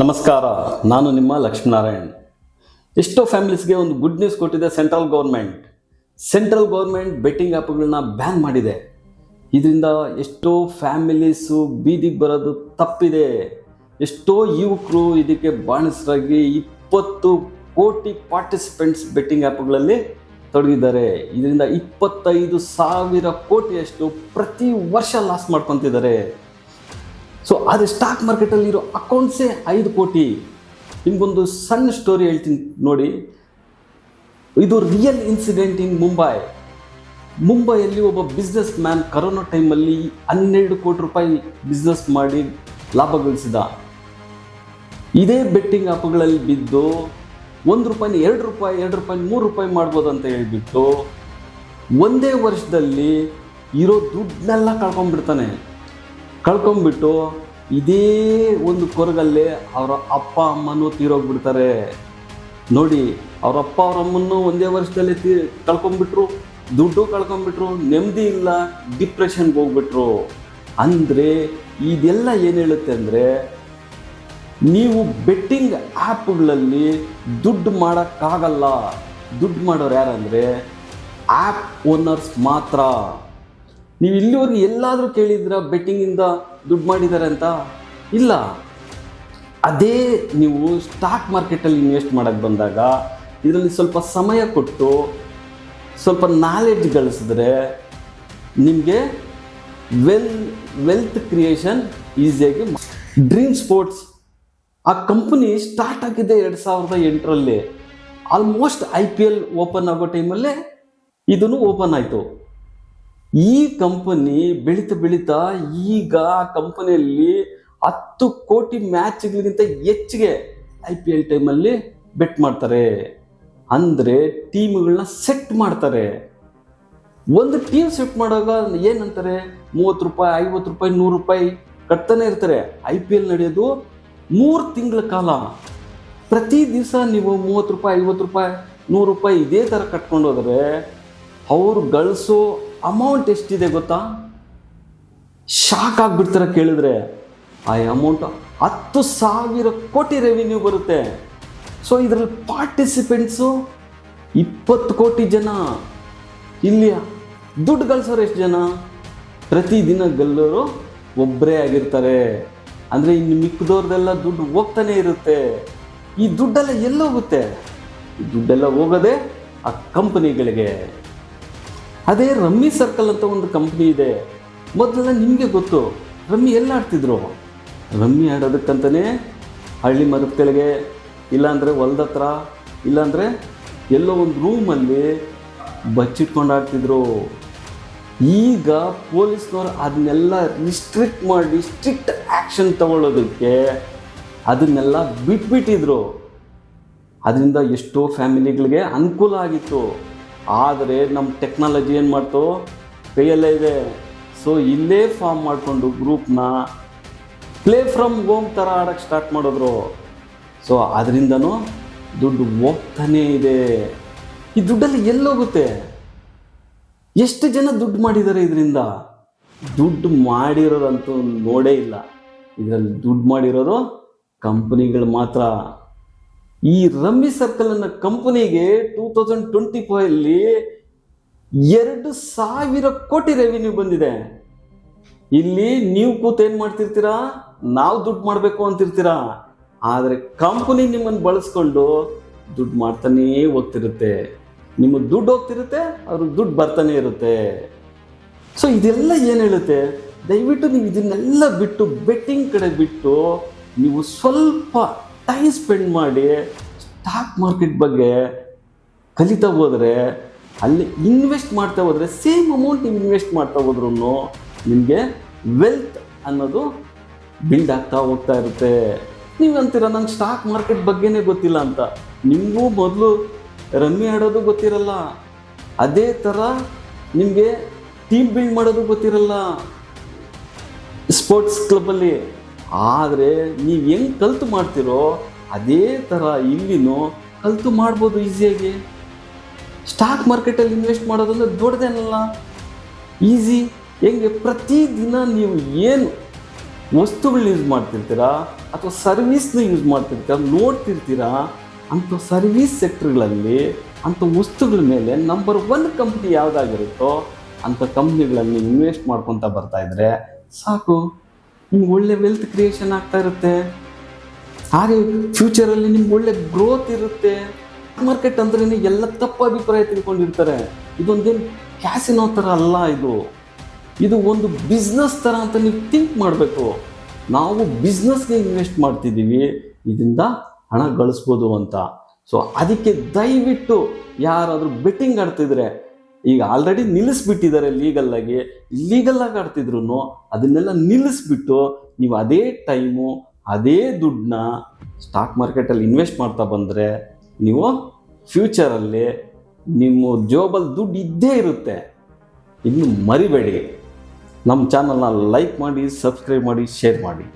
ನಮಸ್ಕಾರ, ನಾನು ನಿಮ್ಮ ಲಕ್ಷ್ಮೀನಾರಾಯಣ್. ಎಷ್ಟೋ ಫ್ಯಾಮಿಲೀಸ್ಗೆ ಒಂದು ಗುಡ್ ನ್ಯೂಸ್ ಕೊಟ್ಟಿದೆ central government central government betting ಆ್ಯಪ್ಗಳನ್ನ ban ಮಾಡಿದೆ. ಇದರಿಂದ ಎಷ್ಟೋ ಫ್ಯಾಮಿಲೀಸು ಬೀದಿಗೆ ಬರೋದು ತಪ್ಪಿದೆ. ಎಷ್ಟೋ ಯುವಕರು ಇದಕ್ಕೆ ಬಾಣಿಸರಾಗಿ ಇಪ್ಪತ್ತು ಕೋಟಿ ಪಾರ್ಟಿಸಿಪೆಂಟ್ಸ್ ಬೆಟ್ಟಿಂಗ್ ಆ್ಯಪ್ಗಳಲ್ಲಿ ತೊಡಗಿದ್ದಾರೆ. ಇದರಿಂದ ಇಪ್ಪತ್ತೈದು ಸಾವಿರ ಕೋಟಿಯಷ್ಟು ಪ್ರತಿ ವರ್ಷ ಲಾಸ್ ಮಾಡ್ಕೊತಿದ್ದಾರೆ. ಸೊ ಆದರೆ ಸ್ಟಾಕ್ ಮಾರ್ಕೆಟಲ್ಲಿ ಇರೋ ಅಕೌಂಟ್ಸೇ ಐದು ಕೋಟಿ. ನಿಮಗೊಂದು ಸಣ್ಣ ಸ್ಟೋರಿ ಹೇಳ್ತೀನಿ ನೋಡಿ. ಇದು ರಿಯಲ್ ಇನ್ಸಿಡೆಂಟ್ ಇನ್ ಮುಂಬೈ ಮುಂಬೈಯಲ್ಲಿ ಒಬ್ಬ ಬಿಸ್ನೆಸ್ ಮ್ಯಾನ್ ಕರೋನಾ ಟೈಮಲ್ಲಿ ಹನ್ನೆರಡು ಕೋಟಿ ರೂಪಾಯಿ ಬಿಸ್ನೆಸ್ ಮಾಡಿ ಲಾಭ ಗಳಿಸಿದ. ಇದೇ ಬೆಟ್ಟಿಂಗ್ ಆ್ಯಪ್ಗಳಲ್ಲಿ ಬಿದ್ದು ಒಂದು ರೂಪಾಯಿನ ಎರಡು ರೂಪಾಯಿ ಎರಡು ರೂಪಾಯಿ ಮೂರು ರೂಪಾಯಿ ಮಾಡ್ಬೋದು ಅಂತ ಹೇಳಿಬಿಟ್ಟು ಒಂದೇ ವರ್ಷದಲ್ಲಿ ಇರೋ ದುಡ್ಡನ್ನೆಲ್ಲ ಕಳ್ಕೊಂಡ್ಬಿಡ್ತಾನೆ. ಕಳ್ಕೊಂಡ್ಬಿಟ್ಟು ಇದೇ ಒಂದು ಕೊರಗಲ್ಲೇ ಅವರ ಅಪ್ಪ, ಅಮ್ಮನೂ ತೀರೋಗ್ಬಿಡ್ತಾರೆ. ನೋಡಿ, ಅವ್ರ ಅಪ್ಪ, ಅವ್ರ ಅಮ್ಮನ್ನು ಒಂದೇ ವರ್ಷದಲ್ಲಿ ತೀ, ಕಳ್ಕೊಂಡ್ಬಿಟ್ರು. ದುಡ್ಡು ಕಳ್ಕೊಂಬಿಟ್ರು ನೆಮ್ಮದಿ ಇಲ್ಲ, ಡಿಪ್ರೆಷನ್ಗೆ ಹೋಗ್ಬಿಟ್ರು. ಅಂದರೆ ಇದೆಲ್ಲ ಏನು ಹೇಳುತ್ತೆ ಅಂದರೆ, ನೀವು ಬೆಟ್ಟಿಂಗ್ ಆ್ಯಪ್ಗಳಲ್ಲಿ ದುಡ್ಡು ಮಾಡೋಕ್ಕಾಗಲ್ಲ. ದುಡ್ಡು ಮಾಡೋರು ಯಾರಂದರೆ ಆ್ಯಪ್ ಓನರ್ಸ್ ಮಾತ್ರ. ನೀವು ಇಲ್ಲಿವರೆಗೂ ಎಲ್ಲಾದರೂ ಕೇಳಿದ್ರ ಬೆಟ್ಟಿಂಗಿಂದ ದುಡ್ಡು ಮಾಡಿದ್ದಾರೆ ಅಂತ? ಇಲ್ಲ. ಅದೇ ನೀವು ಸ್ಟಾಕ್ ಮಾರ್ಕೆಟಲ್ಲಿ ಇನ್ವೆಸ್ಟ್ ಮಾಡೋಕ್ಕೆ ಬಂದಾಗ ಇದರಲ್ಲಿ ಸ್ವಲ್ಪ ಸಮಯ ಕೊಟ್ಟು ಸ್ವಲ್ಪ ನಾಲೆಡ್ಜ್ ಗಳಿಸಿದ್ರೆ ನಿಮಗೆ ವೆಲ್ ವೆಲ್ತ್ ಕ್ರಿಯೇಷನ್ ಈಸಿಯಾಗಿ ಡ್ರೀಮ್ ಸ್ಪೋರ್ಟ್ಸ್ ಆ ಕಂಪನಿ ಸ್ಟಾರ್ಟ್ ಆಗಿದೆ ಎರಡು ಸಾವಿರದ ಎಂಟರಲ್ಲಿ. Almost I P L open ಆಗೋ ಟೈಮಲ್ಲೇ ಇದನ್ನು ಓಪನ್ ಆಯಿತು. ಈ ಕಂಪನಿ ಬೆಳೀತಾ ಬೆಳೀತಾ ಈಗ ಕಂಪನಿಯಲ್ಲಿ ಹತ್ತು ಕೋಟಿ ಮ್ಯಾಚ್ಗಳಿಗಿಂತ ಹೆಚ್ಚಿಗೆ ಐ ಪಿ ಎಲ್ ಟೈಮಲ್ಲಿ ಬೆಟ್ ಮಾಡ್ತಾರೆ. ಅಂದರೆ ಟೀಮ್ಗಳನ್ನ ಸೆಟ್ ಮಾಡ್ತಾರೆ. ಒಂದು ಟೀಮ್ ಸೆಟ್ ಮಾಡುವಾಗ ಏನಂತಾರೆ? ಮೂವತ್ತು ರೂಪಾಯಿ, ಐವತ್ತು ರೂಪಾಯಿ, ನೂರು ರೂಪಾಯಿ ಕಟ್ತಾನೆ ಇರ್ತಾರೆ. ಐ ಪಿ ಎಲ್ ನಡೆಯೋದು ಮೂರು ತಿಂಗಳ ಕಾಲ. ಪ್ರತಿ ದಿವಸ ನೀವು ಮೂವತ್ತು ರೂಪಾಯಿ, ಐವತ್ತು ರೂಪಾಯಿ, ನೂರು ರೂಪಾಯಿ ಇದೇ ಥರ ಕಟ್ಕೊಂಡು ಹೋದರೆ, ಅವ್ರು ಗಳಿಸೋ ಅಮೌಂಟ್ ಎಷ್ಟಿದೆ ಗೊತ್ತಾ? ಶಾಕ್ ಆಗಿಬಿಡ್ತಾರೆ ಕೇಳಿದ್ರೆ. ಆ ಅಮೌಂಟ್ ಹತ್ತು ಸಾವಿರ ಕೋಟಿ ರೆವಿನ್ಯೂ ಬರುತ್ತೆ. ಸೊ ಇದರಲ್ಲಿ ಪಾರ್ಟಿಸಿಪೆಂಟ್ಸು ಇಪ್ಪತ್ತು ಕೋಟಿ ಜನ. ಇಲ್ಲಿ ದುಡ್ಡು ಗಳಿಸೋರು ಎಷ್ಟು ಜನ? ಪ್ರತಿದಿನ ಗೆಲ್ಲೋರು ಒಬ್ಬರೇ ಆಗಿರ್ತಾರೆ. ಅಂದರೆ ಇನ್ನು ಮಿಕ್ಕಿದವ್ರದೆಲ್ಲ ದುಡ್ಡು ಹೋಗ್ತಾನೆ ಇರುತ್ತೆ. ಈ ದುಡ್ಡೆಲ್ಲ ಎಲ್ಲೋಗುತ್ತೆ? ಈ ದುಡ್ಡೆಲ್ಲ ಹೋಗೋದೇ ಆ ಕಂಪನಿಗಳಿಗೆ ಅದೇ ರಮ್ಮಿ ಸರ್ಕಲ್ ಅಂತ ಒಂದು ಕಂಪ್ನಿ ಇದೆ. ಮೊದಲೆಲ್ಲ ನಿಮಗೆ ಗೊತ್ತು, ರಮ್ಮಿ ಎಲ್ಲ ಆಡ್ತಿದ್ರು ರಮ್ಮಿ ಆಡೋದಕ್ಕಂತಲೇ ಹಳ್ಳಿ ಮರದ ಕೆಳಗೆ ಇಲ್ಲಾಂದರೆ ಹೊಲ್ದ ಹತ್ರ ಇಲ್ಲಾಂದರೆ ಎಲ್ಲೋ ಒಂದು ರೂಮಲ್ಲಿ ಬಚ್ಚಿಟ್ಕೊಂಡು ಆಡ್ತಿದ್ರು. ಈಗ ಪೊಲೀಸ್ನವ್ರು ಅದನ್ನೆಲ್ಲ ರಿಸ್ಟ್ರಿಕ್ಟ್ ಮಾಡಿ ಸ್ಟ್ರಿಕ್ಟ್ ಆ್ಯಕ್ಷನ್ ತಗೊಳ್ಳೋದಕ್ಕೆ ಅದನ್ನೆಲ್ಲ ಬಿಟ್ಬಿಟ್ಟಿದ್ರು. ಅದರಿಂದ ಎಷ್ಟೋ ಫ್ಯಾಮಿಲಿಗಳಿಗೆ ಅನುಕೂಲ ಆಗಿತ್ತು. ಆದರೆ ನಮ್ಮ ಟೆಕ್ನಾಲಜಿ ಏನು ಮಾಡ್ತು? ಕೈಯಲ್ಲೇ ಇದೆ. ಸೊ ಇಲ್ಲೇ ಫಾರ್ಮ್ ಮಾಡಿಕೊಂಡು ಗ್ರೂಪ್ನ ಪ್ಲೇ ಫ್ರಮ್ ಹೋಮ್ ಥರ ಆಡೋಕ್ಕೆ ಸ್ಟಾರ್ಟ್ ಮಾಡಿದ್ರು. ಸೊ ಅದರಿಂದನೂ ದುಡ್ಡು ಹೋಗ್ತಾನೇ ಇದೆ. ಈ ದುಡ್ಡಲ್ಲಿ ಎಲ್ಲೋಗುತ್ತೆ? ಎಷ್ಟು ಜನ ದುಡ್ಡು ಮಾಡಿದ್ದಾರೆ ಇದರಿಂದ? ದುಡ್ಡು ಮಾಡಿರೋದಂತೂ ನೋಡೇ ಇಲ್ಲ. ಇದರಲ್ಲಿ ದುಡ್ಡು ಮಾಡಿರೋದು ಕಂಪ್ನಿಗಳು ಮಾತ್ರ. ಈ ರಮ್ಮಿ ಸರ್ಕಲ್ ಅನ್ನ ಕಂಪನಿಗೆ ಟೂ ತೌಸಂಡ್ ಟ್ವೆಂಟಿ ಫೈವಲ್ಲಿ ಎರಡು ಸಾವಿರ ಕೋಟಿ ರೆವಿನ್ಯೂ ಬಂದಿದೆ. ಇಲ್ಲಿ ನೀವು ಕೂತು ಏನು ಮಾಡ್ತಿರ್ತೀರಾ? ನಾವು ದುಡ್ಡು ಮಾಡಬೇಕು ಅಂತಿರ್ತೀರಾ? ಆದರೆ ಕಂಪನಿ ನಿಮ್ಮನ್ನು ಬಳಸ್ಕೊಂಡು ದುಡ್ಡು ಮಾಡ್ತಾನೇ ಹೋಗ್ತಿರುತ್ತೆ. ನಿಮ್ಮ ದುಡ್ಡು ಹೋಗ್ತಿರುತ್ತೆ, ಅವ್ರಿಗೆ ದುಡ್ಡು ಬರ್ತಾನೆ ಇರುತ್ತೆ. ಸೊ ಇದೆಲ್ಲ ಏನು ಹೇಳುತ್ತೆ? ದಯವಿಟ್ಟು ನೀವು ಇದನ್ನೆಲ್ಲ ಬಿಟ್ಟು ಬೆಟ್ಟಿಂಗ್ ಕಡೆ ಬಿಟ್ಟು ನೀವು ಸ್ವಲ್ಪ ಟೈಮ್ ಸ್ಪೆಂಡ್ ಮಾಡಿ ಸ್ಟಾಕ್ ಮಾರ್ಕೆಟ್ ಬಗ್ಗೆ ಕಲಿತಾ ಹೋದರೆ, ಅಲ್ಲಿ ಇನ್ವೆಸ್ಟ್ ಮಾಡ್ತಾ ಹೋದರೆ ಸೇಮ್ ಅಮೌಂಟ್ ನೀವು ಇನ್ವೆಸ್ಟ್ ಮಾಡ್ತಾ ಹೋದ್ರೂ ನಿಮಗೆ ವೆಲ್ತ್ ಅನ್ನೋದು ಬಿಲ್ಡ್ ಆಗ್ತಾ ಹೋಗ್ತಾ ಇರುತ್ತೆ. ನೀವು ಅಂತೀರ, ನಂಗೆ ಸ್ಟಾಕ್ ಮಾರ್ಕೆಟ್ ಬಗ್ಗೆನೇ ಗೊತ್ತಿಲ್ಲ ಅಂತ. ನಿಮಗೂ ಮೊದಲು ರಮ್ಮಿ ಆಡೋದು ಗೊತ್ತಿರಲ್ಲ. ಅದೇ ಥರ ನಿಮಗೆ ಟೀಮ್ ಬಿಲ್ಡ್ ಮಾಡೋದು ಗೊತ್ತಿರಲ್ಲ. ಸ್ಪೋರ್ಟ್ಸ್ ಕ್ಲಬ್ಬಲ್ಲಿ ಆದರೆ ನೀವು ಹೆಂಗೆ ಕಲ್ತು ಮಾಡ್ತಿರೋ ಅದೇ ಥರ ಇಲ್ಲಿನೂ ಕಲ್ತು ಮಾಡ್ಬೋದು ಈಸಿಯಾಗಿ. ಸ್ಟಾಕ್ ಮಾರ್ಕೆಟಲ್ಲಿ ಇನ್ವೆಸ್ಟ್ ಮಾಡೋದಂದ್ರೆ ದೊಡ್ಡದೇನಲ್ಲ? ಈಸಿ. ಹೆಂಗೆ ಪ್ರತಿದಿನ ನೀವು ಏನು ವಸ್ತುಗಳನ್ನ ಯೂಸ್ ಮಾಡ್ತಿರ್ತೀರಾ ಅಥವಾ ಸರ್ವಿಸ್ನ ಯೂಸ್ ಮಾಡ್ತಿರ್ತೀರಾ ನೋಡ್ತಿರ್ತೀರಾ, ಅಂಥ ಸರ್ವಿಸ್ ಸೆಕ್ಟ್ರ್ಗಳಲ್ಲಿ ಅಂಥ ವಸ್ತುಗಳ ಮೇಲೆ ನಂಬರ್ ಒನ್ ಕಂಪ್ನಿ ಯಾವುದಾಗಿರುತ್ತೋ ಅಂಥ ಕಂಪ್ನಿಗಳಲ್ಲಿ ಇನ್ವೆಸ್ಟ್ ಮಾಡ್ಕೊತ ಬರ್ತಾ ಇದ್ರೆ ಸಾಕು. ನಿಮ್ಗೆ ಒಳ್ಳೆ ವೆಲ್ತ್ ಕ್ರಿಯೇಷನ್ ಆಗ್ತಾ ಇರುತ್ತೆ. ಹಾಗೆ ಫ್ಯೂಚರಲ್ಲಿ ನಿಮ್ಗೆ ಒಳ್ಳೆ ಗ್ರೋತ್ ಇರುತ್ತೆ. ಮಾರ್ಕೆಟ್ ಅಂದ್ರೆ ಎಲ್ಲ ತಪ್ಪು ಅಭಿಪ್ರಾಯ ತಿಳ್ಕೊಂಡಿರ್ತಾರೆ. ಇದೊಂದೇನು ಕ್ಯಾಸಿನೋ ಥರ ಅಲ್ಲ ಇದು. ಇದು ಒಂದು ಬಿಸ್ನೆಸ್ ಥರ ಅಂತ ನೀವು ಥಿಂಕ್ ಮಾಡಬೇಕು. ನಾವು ಬಿಸ್ನೆಸ್ಗೆ ಇನ್ವೆಸ್ಟ್ ಮಾಡ್ತಿದ್ದೀವಿ. ಇದರಿಂದ ಹಣ ಗಳಿಸ್ಬೋದು ಅಂತ. ಸೊ ಅದಕ್ಕೆ ದಯವಿಟ್ಟು ಯಾರಾದರೂ ಬೆಟ್ಟಿಂಗ್ ಆಡ್ತಿದ್ರೆ ಈಗ ಆಲ್ರೆಡಿ ನಿಲ್ಲಿಸ್ಬಿಟ್ಟಿದ್ದಾರೆ ಲೀಗಲ್ಲಾಗಿ ಆಗಿ ಆಡ್ತಿದ್ರು ಅದನ್ನೆಲ್ಲ ನಿಲ್ಲಿಸ್ಬಿಟ್ಟು ನೀವು ಅದೇ ಟೈಮು ಅದೇ ದುಡ್ಡನ್ನ ಸ್ಟಾಕ್ ಮಾರ್ಕೆಟಲ್ಲಿ ಇನ್ವೆಸ್ಟ್ ಮಾಡ್ತಾ ಬಂದರೆ ನೀವು ಫ್ಯೂಚರಲ್ಲಿ ನಿಮ್ಮ ಜೋಬಲ್ಲಿ ದುಡ್ಡು ಇದ್ದೇ ಇರುತ್ತೆ. ಇನ್ನು ಮರಿಬೇಡಿ. ನಮ್ಮ ಚಾನಲ್ನ ಲೈಕ್ ಮಾಡಿ ಸಬ್ಸ್ಕ್ರೈಬ್ ಮಾಡಿ ಶೇರ್ ಮಾಡಿ.